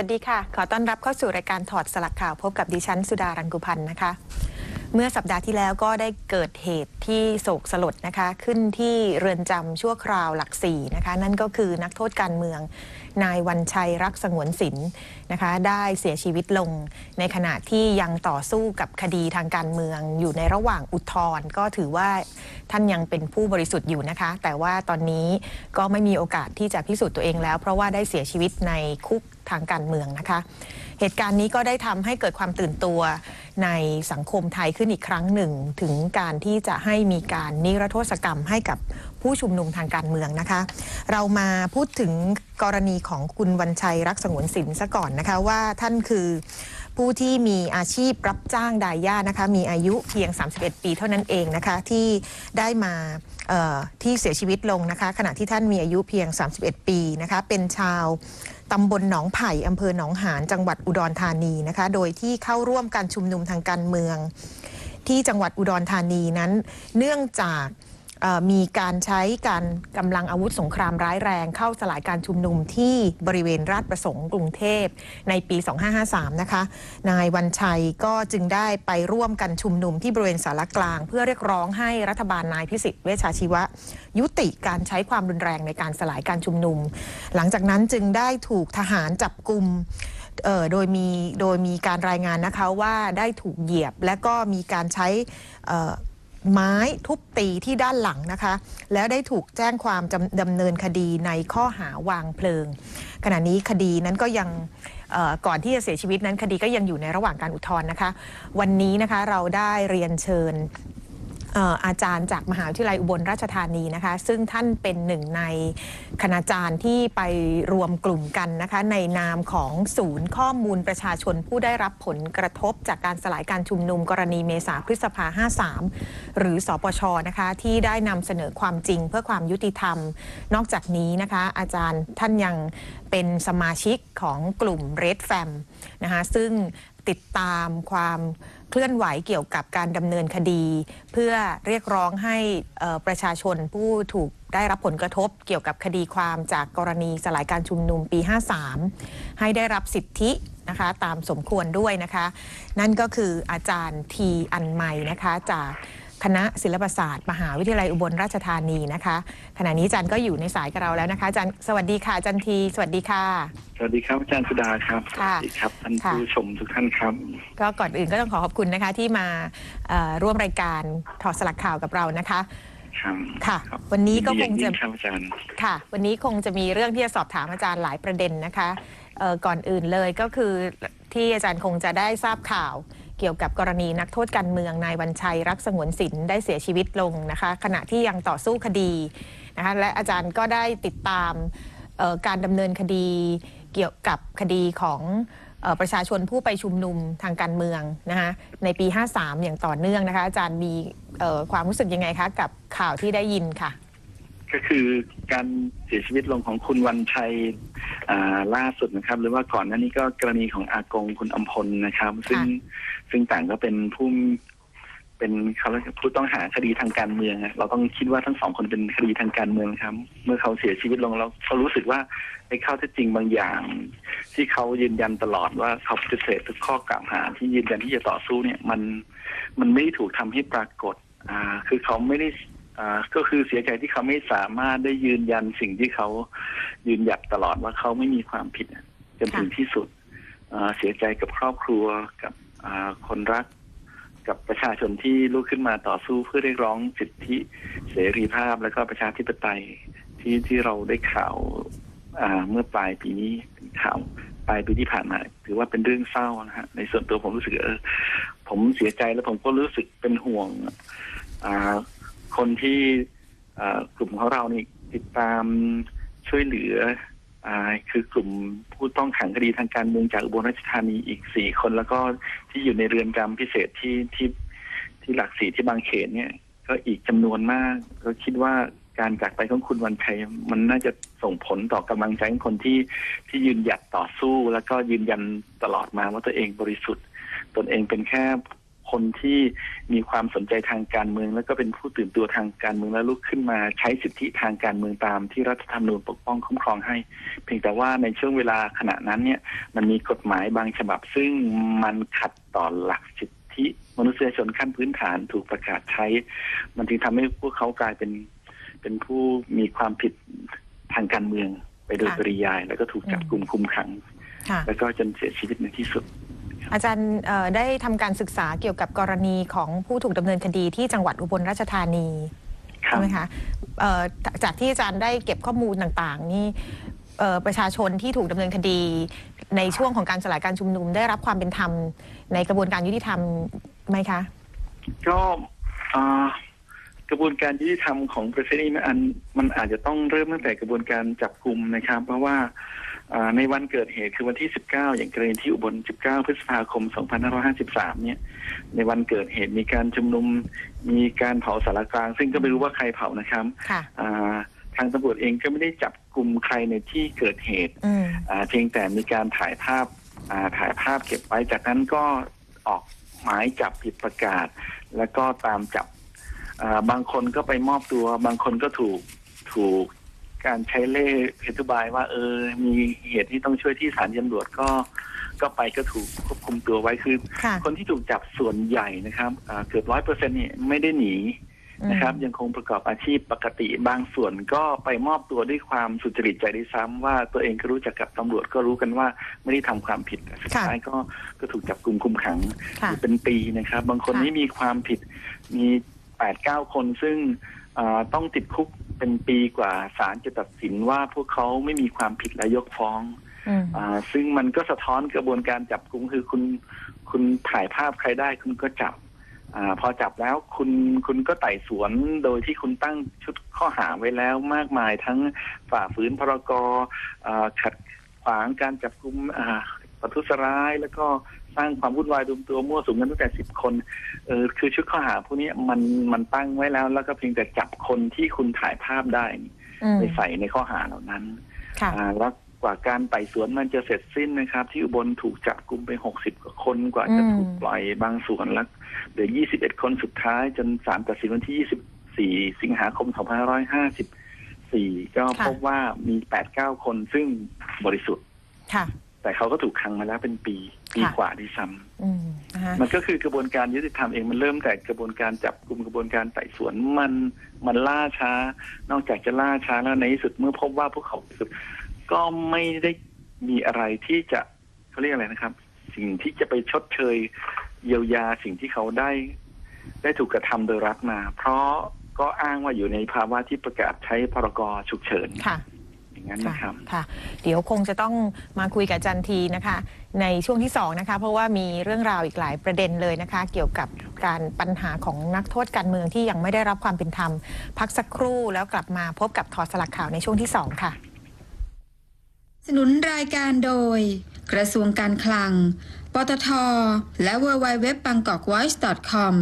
วัสดีค่ะ ขอต้อนรับเข้าสู่รายการถอดสลักข่าว พบกับดิฉันสุดารังกุพันธ์นะคะ เมื่อสัปดาห์ที่แล้วก็ได้เกิดเหตุที่โศกสลดนะคะ ขึ้นที่เรือนจำชั่วคราวหลักสี่นะคะ นั่นก็คือนักโทษการเมือง นายวันชัยรักสงวนศิลป์นะคะ ได้เสียชีวิตลง ในขณะที่ยังต่อสู้กับคดีทางการเมือง อยู่ในระหว่างอุทธรณ์ก็ถือว่าท่านยังเป็นผู้บริสุทธิ์อยู่นะคะ แต่ว่าตอนนี้ก็ไม่มีโอกาสที่จะพิสูจน์ตัวเองแล้ว เพราะว่าได้เสียชีวิตในคุก ทางการเมืองนะคะ เหตุการณ์นี้ก็ได้ทำให้เกิดความตื่นตัวในสังคมไทยขึ้นอีกครั้งหนึ่ง ถึงการที่จะให้มีการนิรโทษกรรมให้กับผู้ชุมนุมทางการเมืองนะคะ เรามาพูดถึงกรณีของคุณวันชัยรักสงวนศิลป์ซะก่อนนะคะว่าท่านคือ ผู้ที่มีอาชีพรับจ้างดาย่านะคะมีอายุเพียง 31 ปีเท่านั้นเองนะคะที่ได้มาที่เสียชีวิตลงนะคะขณะที่ท่านมีอายุเพียง 31 ปีนะคะเป็นชาวตำบลหนองไผ่อำเภอหนองหานจังหวัดอุดรธานีนะคะโดยที่เข้าร่วมการชุมนุมทางการเมือง ที่จังหวัดอุดรธานีนั้น เนื่องจาก มีการใช้การกำลังอาวุธสงครามร้ายแรง เข้าสลายการชุมนุมที่บริเวณราชประสงค์กรุงเทพในปี 2553 นะคะ นายวันชัยก็จึงได้ไปร่วมกันชุมนุมที่บริเวณสารกลาง เพื่อเรียกร้องให้รัฐบาลนายพิสิทธิ์เวชชาชีวะ ยุติการใช้ความรุนแรงในการสลายการชุมนุม หลังจากนั้นจึงได้ถูกทหารจับกลุ่มโดยมีโดยมีการรายงานนะคะว่าได้ถูกเหยียบและก็มีการใช้ ไม้ทุบตีที่ด้านหลังนะคะ แล้วได้ถูกแจ้งความดำเนินคดีในข้อหาวางเพลิง ขณะนี้คดีนั้นก็ยังก่อนที่จะเสียชีวิตนั้นคดีก็ยังอยู่ในระหว่างการอุทธรณ์นะคะ วันนี้นะคะเราได้เรียนเชิญ อาจารย์จากมหาวิทยาลัยอุบลราชธานีนะคะ ซึ่งท่านเป็นหนึ่งในคณาจารย์ที่ไปรวมกลุ่มกันนะคะ ในนามของศูนย์ข้อมูลประชาชนผู้ได้รับผลกระทบ จากการสลายการชุมนุมกรณีเมษาพฤษภา 53 หรือสปชนะคะ ที่ได้นำเสนอความจริงเพื่อความยุติธรรม นอกจากนี้นะคะ อาจารย์ท่านยังเป็นสมาชิกของกลุ่ม Red Fam นะคะซึ่ง ติดตามความเคลื่อนไหวเกี่ยวกับการดำเนินคดี เพื่อเรียกร้องให้ประชาชนผู้ถูกได้รับผลกระทบเกี่ยวกับคดีความจากกรณีสลายการชุมนุมปี 53 ให้ได้รับสิทธินะคะตามสมควรด้วยนะคะ นั่นก็คืออาจารย์ทีอันไมนะคะจาก คณะศิลปศาสตร์ มหาวิทยาลัยอุบลราชธานีนะคะ ขณะนี้อาจารย์ก็อยู่ในสายกับเราแล้วนะคะอาจารย์สวัสดีค่ะอาจารย์ที สวัสดีค่ะ สวัสดีครับอาจารย์สุดาครับสค่ะวัสดีครับท่านค่ะผู้ชมทุกท่านครับ ก็ก่อนอื่นก็ต้องขอขอบคุณนะคะที่มาเอ่อร่วมรายการถอดสลักข่าวกับเรานะคะครับค่ะครับวันนี้ก็คงยินดีจะอย่างยิ่ครับอาจารย์ค่ะ วันนี้คงจะมีเรื่องที่จะสอบถามอาจารย์หลายประเด็นนะคะเอ่อก่อนอื่นเลยก็คือที่อาจารย์คงจะได้ทราบข่าว เกี่ยวกับกรณีนักโทษการเมืองนายวันชัย รักสงวนศิลป์ได้เสียชีวิตลงนะคะ ขณะที่ยังต่อสู้คดีนะคะและอาจารย์ก็ได้ติดตามการดำเนินคดีเกี่ยวกับคดีของประชาชนผู้ไปชุมนุมทางการเมืองนะคะในปี 53 อย่างต่อเนื่องนะคะ อาจารย์มีความรู้สึกยังไงคะกับข่าวที่ได้ยินค่ะ ก็คือการเสียชีวิตลงของคุณวันชัยอ่าล่าสุดนะครับ หรือว่าก่อนหน้านี้ก็กรณีของอากงคุณอมพลนะครับ ซึ่งซึ่งต่างก็เป็นผู้เป็นเขาเรียกผู้ต้องหาคดีทางการเมืองอะเราต้องคิดว่าทั้งสองคนเป็นคดีทางการเมืองครับ เมื่อเขาเสียชีวิตลงเราเขารู้สึกว่าในข้อเท็จจริงบางอย่าง ที่เขายืนยันตลอดว่าเขาปฏิเสธทุกข้อกล่าวหา ที่ยืนยันที่จะต่อสู้เนี่ยมันมันไม่ได้ถูกทำให้ปรากฏอ่าคือเขาไม่ได้อ่า ก็คือเสียใจที่เขาไม่สามารถได้ยืนยันสิ่งที่เขายืนหยัดตลอดว่าเขาไม่มีความผิดจนถึงที่สุดเสียใจกับครอบครัวกับคนรัก กับประชาชนที่ลุกขึ้นมาต่อสู้เพื่อเรียกร้องสิทธิเสรีภาพและก็ประชาธิปไตยที่ที่เราได้ข่าวเมื่อปลายปีนี้ข่าวปลายปีที่ผ่านมาถือว่าเป็นเรื่องเศร้านะฮะในส่วนตัวผมรู้สึกเออผมเสียใจแล้วผมก็รู้สึกเป็นห่วงอ่า คนที่กลุ่มของเรานี่ติดตามช่วยเหลืออคือกลุ่มผู้ต้องขังคดีทางการเมืองจากอุบลราชธานีอีกสี่คน แล้วก็ที่อยู่ในเรือนจำพิเศษที่ที่ที่หลักสี่ที่บางเขนเนี่ย ก็อีกจำนวนมาก ก็คิดว่าการจากไปของคุณวันชัยมันน่าจะส่งผลต่อกำลังใจของคนที่ที่ยืนหยัดต่อสู้ แล้วก็ยืนยันตลอดมาว่าตัวเองบริสุทธิ์ ตนเองเป็นแค่ คนที่มีความสนใจทางการเมือง แล้วก็เป็นผู้ตื่นตัวทางการเมืองแล้วลุกขึ้นมาใช้สิทธิทางการเมืองตามที่รัฐธรรมนูญปกป้องคุ้มครองให้ เพียงแต่ว่าในช่วงเวลาขณะนั้นเนี่ยมันมีกฎหมายบางฉบับ ซึ่งมันขัดต่อหลักสิทธิมนุษยชนขั้นพื้นฐานถูกประกาศใช้ มันจึงทำให้พวกเขากลายเป็นเป็นผู้มีความผิดทางการเมืองไปโดยค่ะปริยาย แล้วก็ถูกจับอืมกลุ่มคุมขังค่ะแล้วก็จนเสียชีวิตในที่สุด อาจารย์เอ่อได้ทำการศึกษาเกี่ยวกับกรณีของผู้ถูกดำเนินคดีที่จังหวัดอุบลราชธานีครัใช่บไหมคะเอ่อจากที่อาจารย์ได้เก็บข้อมูลต่างๆ นี่เอ่อประชาชนที่ถูกดำเนินคดี ในช่วงของการสลายการชุมนุมได้รับความเป็นธรรม ในกระบวนการยุติธรรมไหมคะก็อ่ากระบวนการยุติธรรมของประเทศนี้มันอันมันอาจจะต้องเริ่มตั้งแต่กระบวนการจับกลุ่มนะครับ เพราะว่าอ่า ในวันเกิดเหตุคือวันที่ 19 อย่างกรณีที่อุบล 19 พฤษภาคม 2553 เนี่ย ในวันเกิดเหตุมีการชุมนุม มีการเผาสารกลาง ซึ่งก็ไม่รู้ว่าใครเผานะครับค่ะอ่าทางตำรวจเองก็ไม่ได้จับกลุ่มใครในที่เกิดเหตุอืมอ่าเพียงแต่มีการถ่ายภาพอ่าถ่ายภาพเก็บไว้ จากนั้นก็ออกหมายจับผิดประกาศ แล้วก็ตามจับอ่าบางคนก็ไปมอบตัว บางคนก็ถูกถูก การใช้เล่ห์เหตุบายว่า เออ มีเหตุที่ต้องช่วยที่ศาลตำรวจก็ ก็ไปก็ถูกควบคุมตัวไว้คือ ค่ะ คนที่ถูกจับส่วนใหญ่นะครับอ่าเกือบร้อยเปอร์เซ็นต์นี่ยไม่ได้หนีนะครับ ยังคงประกอบอาชีพปกติบางส่วนก็ไปมอบตัวด้วยความสุจริตใจด้วยซ้ำว่าตัวเองก็รู้จักกับตำรวจก็รู้กันว่าไม่ได้ทำความผิดสุดท้ายก็ก็ถูกจับกลุ่มคุมขัง ค่ะเป็นปีนะครับ บางคนค่ะ นี่มีความผิดมีแปดเก้าคนซึ่งอ่า ต้องติดคุกเป็นปีกว่าศาลจะตัดสินว่าพวกเขาไม่มีความผิดและยกฟ้องอืมอ่าซึ่งมันก็สะท้อนกระบวนการจับกุมคือคุณคุณถ่ายภาพใครได้คุณก็จับอาพอจับแล้วคุณคุณก็ไต่สวนโดยที่คุณตั้งชุดข้อหาไว้แล้วมากมายทั้งฝ่าฝืนพรกอ่าขัดขวางการจับกุมอ่า ประทุษร้าย แล้วก็สร้างความวุ่นวายดุมตัวมั่วสุมกันตั้งแต่สิบคนเออคือชุดข้อหาพวกนี้มันมันตั้งไว้แล้ว แล้วก็เพียงแต่จับคนที่คุณถ่ายภาพได้อืมไปใส่ในข้อหาเหล่านั้นค่ะอ่าแล้วกว่าการไต่สวนมันจะเสร็จสิ้นนะครับ ที่อุบลถูกจับกลุ่มไปหกสิบกว่าคนกว่าจะอืมถูกปล่อยบางส่วนแล้วเหลือยี่สิบเอ็ดคนสุดท้ายจนศาลตัดสินวันที่ยี่สิบสี่สิงหาคมสองพันห้าร้อยห้าสิบสี่ก็พบว่ามีแปดเก้าคนซึ่งบริสุทธิ์ค่ะ แต่เขาก็ถูกขังมาแล้วเป็นปีปีค่ะกว่าที่ซ้อืมนะคะำมันก็คือกระบวนการยุติธรรมเองมันเริ่มแต่กระบวนการจับกลุ่มกระบวนการไต่สวนมันมันล่าช้า นอกจากจะล่าช้าแล้วในที่สุดเมื่อพบว่าพวกเขาบริสุทธิ์ก็ไม่ได้มีอะไรที่จะเขาเรียกอะไรนะครับ สิ่งที่จะไปชดเชยเยียวยาสิ่งที่เขาได้ ได้ถูกกระทำโดยรัฐมา เพราะก็อ้างว่าอยู่ในภาวะที่ประกาศใช้พรกฉุกเฉินค่ะ อย่างนั้นค่ะนะครับค่ะ เดี๋ยวคงจะต้องมาคุยกับอาจันทีนะคะ ในช่วงที่สองนะคะเพราะว่ามีเรื่องราวอีกหลายประเด็นเลยนะคะ เกี่ยวกับการปัญหาของนักโทษการเมืองที่ยังไม่ได้รับความเป็นธรรม พักสักครู่แล้วกลับมาพบกับถอดสลักข่าวในช่วงที่สองค่ะ สนุนรายการโดย กระทรวงการคลัง ปตท และ w w w b a n g k o k v o i c e c o m